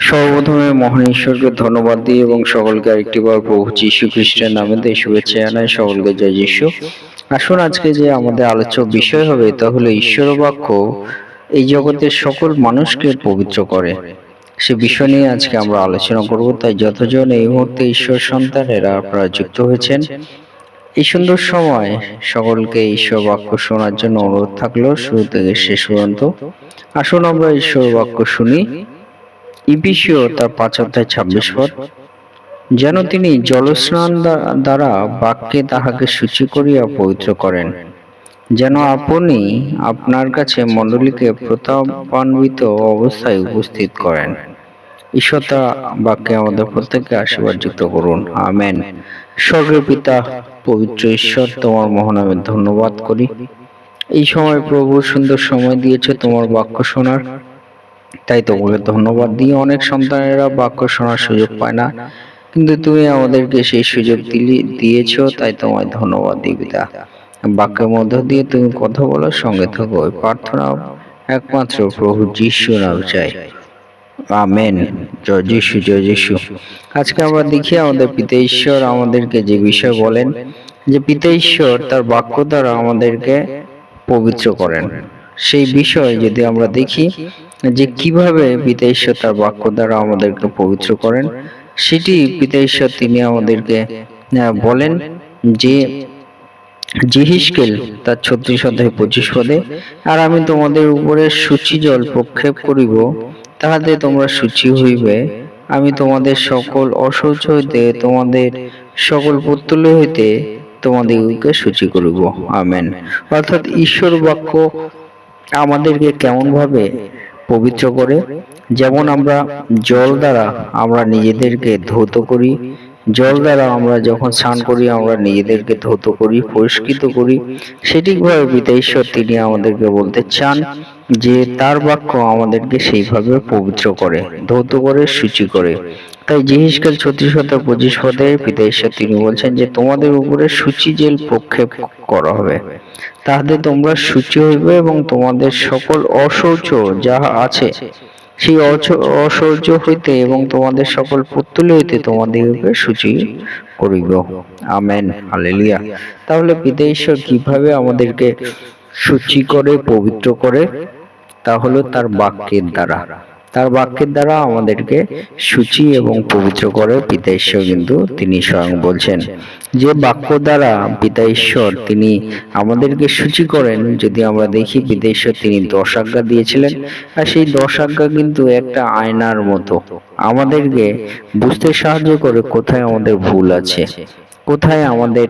সর্বপ্রথমে মহান ঈশ্বরকে ধন্যবাদ দিই এবং সকলকে আরেকটি বার প্রভু যীশু খ্রিস্টের নামে দিয়ে শুভেচ্ছা জানাই, সকলকে জয় যীশু। আসুন আজকে যে আমাদের আলোচ্য বিষয় হবে তা হলো ঈশ্বর বাক্য, এই জগতের সকল মানুষকে পবিত্র করে। সে বিষয় নিয়ে আজকে আমরা আলোচনা করব, তাই যতজন এই মুহূর্তে ঈশ্বর সন্তানেরা আপনারা যুক্ত হয়েছেন, এই সুন্দর সময় সকলকে ঈশ্বর বাক্য শোনার জন্য অনুরোধ থাকল, শুরু থেকে শেষ পর্যন্ত। আসুন আমরা ঈশ্বর বাক্য শুনি। ইপিসিও তার পাঁচ অধ্যায় ছাব্বিশ পদ। যেন তিনি জলস্নান দ্বারা বাক্যে তাহাকে সূচি করিয়া পবিত্র করেন। যেন আপনি আপনার কাছে মণ্ডলীকে প্রতাপান্বিত অবস্থায় উপস্থিত করেন। ঈশ্বর তার বাক্যে আমাদের প্রত্যেককে আশীর্বাদ যুক্ত করুন। আমেন। স্বর্গের পিতা, পবিত্র ঈশ্বর, তোমার মহানামে ধন্যবাদ করি। এই সময় প্রভু সুন্দর সময় দিয়েছে তোমার বাক্য শোনার। তাই তোমাকে ধন্যবাদ দিয়ে অনেক সন্তানেরা বাক্য শোনার সুযোগ পায় না। কিন্তু তুমি আমাদেরকে সেই সুযোগ দিলি দিয়েছ তাই তোমায় ধন্যবাদ দিই পিতা বাক্যের মধ্য দিয়ে তুমি কথা বলার সঙ্গে থাকো প্রার্থনা একমাত্র প্রভু যিশু নাম চাই। আমেন। জয় যিশু জয় যিশু। আজকে আমরা দেখি আমাদের পিতা ঈশ্বর আমাদেরকে যে বিষয় বলেন যে পিতা ঈশ্বর তার বাক্য দ্বারা আমাদেরকে পবিত্র করেন। সেই বিষয় যদি আমরা দেখি যে কীভাবে পিতা ঈশ্বর তার বাক্য দ্বারা আমাদেরকে পবিত্র করেন, সেটি পিতা ঈশ্বর তিনি আমাদেরকে বলেন যে জিহিসকেল তার ছত্রিশ অধ্যায় পঁচিশ পদে, আর আমি তোমাদের উপরে সূচি জল প্রক্ষেপ করিব, তাহাতে তোমরা সূচি হইবে। আমি তোমাদের সকল অশৌচ হইতে, তোমাদের সকল পুত্তুল হইতে তোমাদিগকে সূচি করিব। আমেন। অর্থাৎ ঈশ্বর বাক্য আমাদেরকে কেমন ভাবে পবিত্র করে, যেমন আমরা জল দ্বারা আমরা নিজেদেরকে ধৌত করি, জল দ্বারা আমরা যখন স্নান করি, আমরা নিজেদেরকে ধৌত করি, পরিষ্কৃত করি সেটিকভাবে পিতা ঈশ্বর তিনি আমাদেরকে বলতে চান যে তার বাক্য আমাদেরকে সেইভাবে পবিত্র করে, ধৌত করে, সূচি করে। তাই জিহিসকাল ছত্রিশ শতক পঁচিশ পদে পিতা ঈশ্বর তিনি বলছেন যে তোমাদের উপরে সূচি জেল প্রক্ষেপ করা হবে। তাহাতে তোমরা সূচি হইবে এবং তোমাদের সকল অশৌচ যাহা আছে, সেই অশৌচ হইতে এবং তোমাদের সকল পুত্তুল হইতে তোমাদিগকে সূচি করিব। আমেন। হালেলুয়া। তাহলে পিতা ঈশ্বর কীভাবে আমাদেরকে সূচি করে, পবিত্র করে, তা হলো তার বাক্যের দ্বারা। তার বাক্যের দ্বারা আমাদেরকে সূচি এবং পবিত্র করে পিতা ঈশ্বর কিন্তু তিনি স্বয়ং বলছেন। যে বাক্য দ্বারা পিতা ঈশ্বর তিনি আমাদেরকে সূচি করেন, যদি আমরা দেখি পিতা ঈশ্বর তিনি দশ আজ্ঞা দিয়েছিলেন, আর সেই দশ আজ্ঞা কিন্তু একটা আয়নার মতো। আমাদেরকে বুঝতে সাহায্য করে কোথায় আমাদের ভুল আছে, কোথায় আমাদের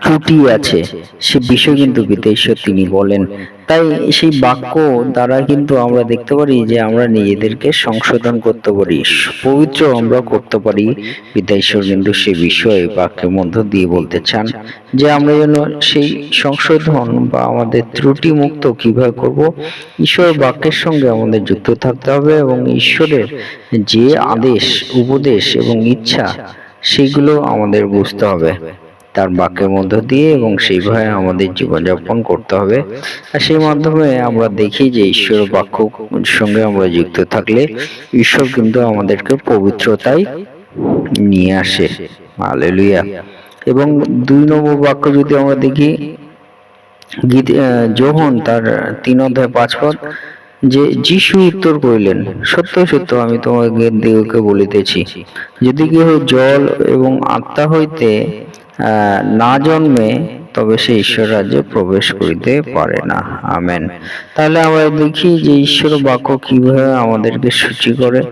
ত্রুটি আছে। সে বিষয় কিন্তু পিতা ঈশ্বর তিনি বলেন। তাই সেই বাক্য দ্বারা কিন্তু আমরা দেখতে পারি যে আমরা নিজেদেরকে সংশোধন করতে পারি। পবিত্র আমরা করতে পারি। পিতা ঈশ্বর কিন্তু সে বিষয়ে বাক্যের মধ্য দিয়ে বলতে চান যে আমরা যেন সেই সংশোধন বা আমাদের ত্রুটি মুক্ত কীভাবে করব? ঈশ্বরের বাক্যের সঙ্গে আমাদের যুক্ত থাকতে হবে এবং ঈশ্বরের যে আদেশ উপদেশ এবং ইচ্ছা সেগুলো আমাদের বুঝতে হবে তার বাক্যের মধ্য দিয়ে এবং সেইভাবে আমাদের জীবনযাপন করতে হবে। আর সেই মাধ্যমে আমরা দেখি যে ঈশ্বর বাক্য সঙ্গে আমরা যুক্ত থাকলে ঈশ্বর কিন্তু আমাদেরকে পবিত্রতায় নিয়ে আসে। হালেলুয়া এবং দুই নম্বর বাক্য যদি আমরা দেখি, গীত যোহন তার তিন অধ্যায় পাঁচ পদ, যে যিশু উত্তর করিলেন, সত্য সত্য, আমি তোমাকে দিগকে বলিতেছি, যদি কেহ জল এবং আত্মা হইতে না জন্মে তবে সে ঈশ্বর রাজ্যে প্রবেশ করিতে পারে না। আমেন। তাহলে আমরা দেখি যে ঈশ্বর বাক্য কীভাবে আমাদেরকে সূচি করে,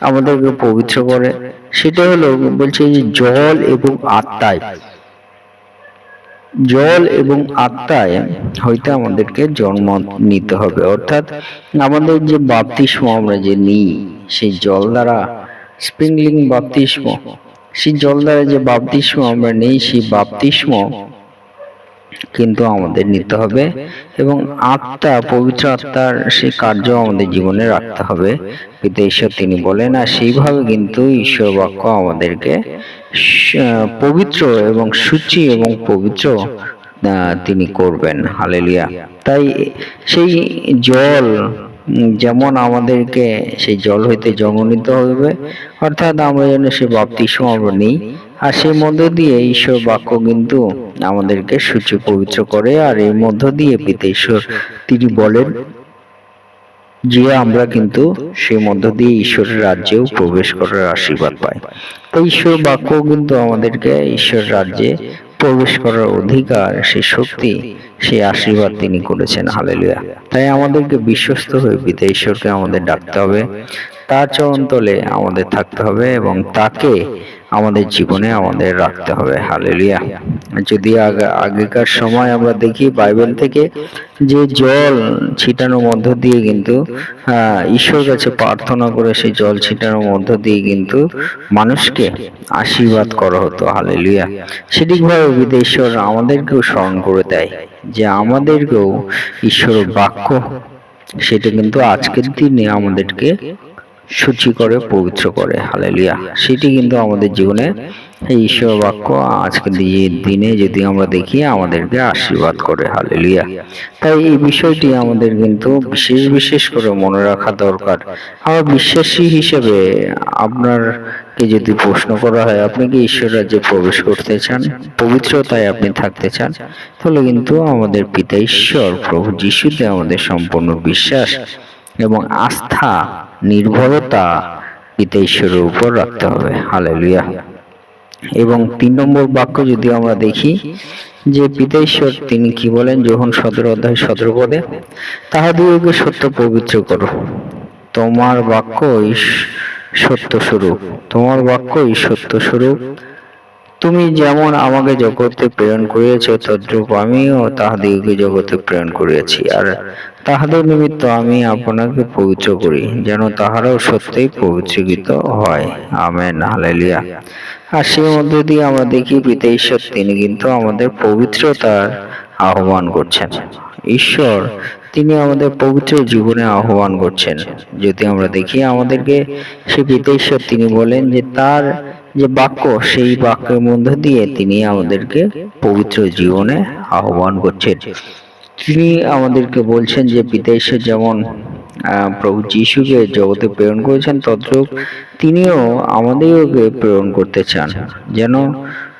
আমাদেরকে পবিত্র করে। সেটা হলো, বলছে যে জল এবং আত্মায়। জল এবং আত্মায় হইতে আমাদেরকে জন্ম নিতে হবে। অর্থাৎ আমাদের যে বাপতিস্ম আমরা যে নিই, সেই জল দ্বারা স্প্রিংলিং বাপতিস্ম সেই জল দ্বারা যে বাপতিস্ম আমরা নেই, সেই বাপতিস্ম কিন্তু আমাদের নিতে হবে এবং আত্মা, পবিত্র আত্মার সেই কার্য আমাদের জীবনে রাখতে হবে। পিতা ঈশ্বর তিনি বলেন, আর সেইভাবে কিন্তু ঈশ্বর বাক্য আমাদেরকে পবিত্র এবং সূচি এবং পবিত্র তিনি করবেন। হালেলিয়া। তাই সেই জল যেমন আমাদেরকে সেই জল হইতে জন্ম নিতে হবে অর্থাৎ আমরা যেন সে বাপতিস্ম আমরা নিই। আর সেই মধ্য দিয়ে ঈশ্বর বাক্য কিন্তু আমাদেরকে সূচি পবিত্র করে, আর এই মধ্য দিয়ে পিতা ঈশ্বর তিনি বলেন, যে আমরা কিন্তু সেই মধ্য দিয়ে ঈশ্বরের রাজ্যেও প্রবেশ করার আশীর্বাদ পাই। তো ঈশ্বর বাক্য কিন্তু আমাদেরকে ঈশ্বর রাজ্যে প্রবেশ করার অধিকার সেই শক্তি সেই আশীর্বাদ তিনি করেছেন। হালেলুয়া। তাই আমাদেরকে বিশ্বস্ত হয়ে পিতা ঈশ্বরকে আমাদের ডাকতে হবে। তার চরণতলে আমাদের থাকতে হবে এবং তাকে আমাদের জীবনে আমাদের রাখতে হবে। হালেলুয়া যদি আগে আগেকার সময় আমরা দেখি বাইবেল থেকে যে জল ছিটানোর মধ্য দিয়ে কিন্তু ঈশ্বর কাছে প্রার্থনা করে সেই জল ছিটানোর মধ্য দিয়ে কিন্তু মানুষকে আশীর্বাদ করা হতো। হালেলুয়া সেটিকভাবে বিদেশ্বর আমাদেরকেও স্মরণ করে দেয় যে আমাদেরকেও ঈশ্বর বাক্য সেটা কিন্তু আজকের দিনে আমাদেরকে সূচি করে। পবিত্র করে। হালেলুয়া। সেটি কিন্তু আমাদের জীবনে এই ঈশ্বর বাক্য আজকের দি- দিনে যদি আমরা দেখি আমাদেরকে আশীর্বাদ করে। হালেলুয়া। তাই এই বিষয়টি আমাদের কিন্তু বিশেষ বিশেষ করে মনে রাখা দরকার। আমার বিশ্বাসী হিসেবে আপনারকে যদি প্রশ্ন করা হয় আপনি কি ঈশ্বর রাজ্যে প্রবেশ করতে চান? পবিত্রতায় আপনি থাকতে চান? তাহলে কিন্তু আমাদের পিতা ঈশ্বর প্রভু যিশুতে আমাদের সম্পূর্ণ বিশ্বাস এবং আস্থা নির্ভরতা পিতা ঈশ্বরের উপর রাখতে হবে। হালেলুয়া। এবং তিন নম্বর বাক্য যদি আমরা দেখি, যে পিতা তিনি কি বলেন? যখন সদর অধ্যায় সদর পদে, তাহাদিগকে সত্য পবিত্র করো। তোমার বাক্য সত্য স্বরূপ। তোমার বাক্যই সত্য স্বরূপ। তুমি যেমন আমাকে জগতে প্রেরণ করিয়াছ, তদ্রূপ আমিও তাহাদিগকে জগতে প্রেরণ করিয়াছি। আর তাহাদের নিমিত্ত আমি আপনাকে পবিত্র করি, যেন তাহারাও সত্যই পবিত্রীকৃত হয়। Amen, hallelujah. আর সেই মধ্যে দিয়ে আমরা দেখি পিতা ঈশ্বর, তিনি কিন্তু আমাদের পবিত্রতার আহ্বান করছেন। ঈশ্বর, তিনি আমাদের পবিত্র জীবনে আহ্বান করছেন। যদি আমরা দেখি আমাদেরকে, সে পিতা ঈশ্বর, তিনি বলেন যে তার যে বাক্য, সেই বাক্যের মধ্য দিয়ে তিনি আমাদেরকে পবিত্র জীবনে আহ্বান করছেন। তিনি আমাদেরকে বলছেন যে ঈশ্বর যেমন প্রভু যিশুকে জগতে প্রেরণ করেছেন, তদ্রূপ তিনিও আমাদেরকে প্রেরণ করতে চান। যেন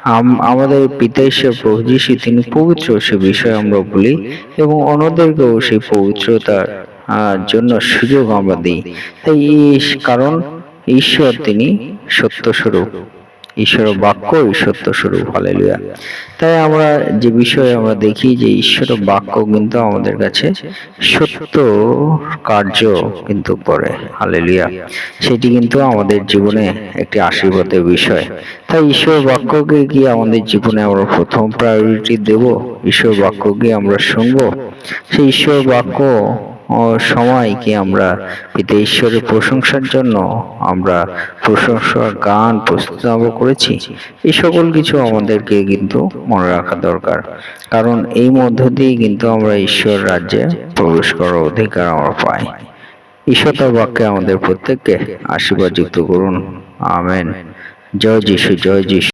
আম- আমাদের পিতা ঈশ্বর প্রভু যিশু, তিনি পবিত্র সে বিষয়ে আমরা বলি এবং অন্যদেরকেও সেই পবিত্রতার জন্য সুযোগ আমরা দিই। তাই কারণ, ঈশ্বর তিনি সত্য স্বরূপ ঈশ্বর বাক্যই সত্য স্বরূপ। হালেলুয়া। তাই আমরা যে বিষয়ে আমরা দেখি যে ঈশ্বর বাক্য কিন্তু আমাদের কাছে সত্য কার্য কিন্তু করে হালেলুয়া। সেটি কিন্তু আমাদের জীবনে একটি আশীর্বাদের বিষয়। তাই ঈশ্বর বাক্যকে কি আমাদের জীবনে আমরা প্রথম প্রায়োরিটি দেব? ঈশ্বর বাক্যকে আমরা শুনব? সেই ঈশ্বর বাক্য ও সময় কি আমরা পিতা ঈশ্বরের প্রশংসার জন্য আমরা প্রশংসার গান প্রস্তুত করেছি? এই সকল কিছু আমাদেরকে কিন্তু মনে রাখা দরকার। কারণ এই মধ্য দিয়ে কিন্তু আমরা ঈশ্বর রাজ্যে প্রবেশ করার অধিকার আমরা পাই। ঈশ্বর বাক্যে আমাদের প্রত্যেককে আশীর্বাদ যুক্ত করুন। আমেন। জয় যিশু জয় যিশু।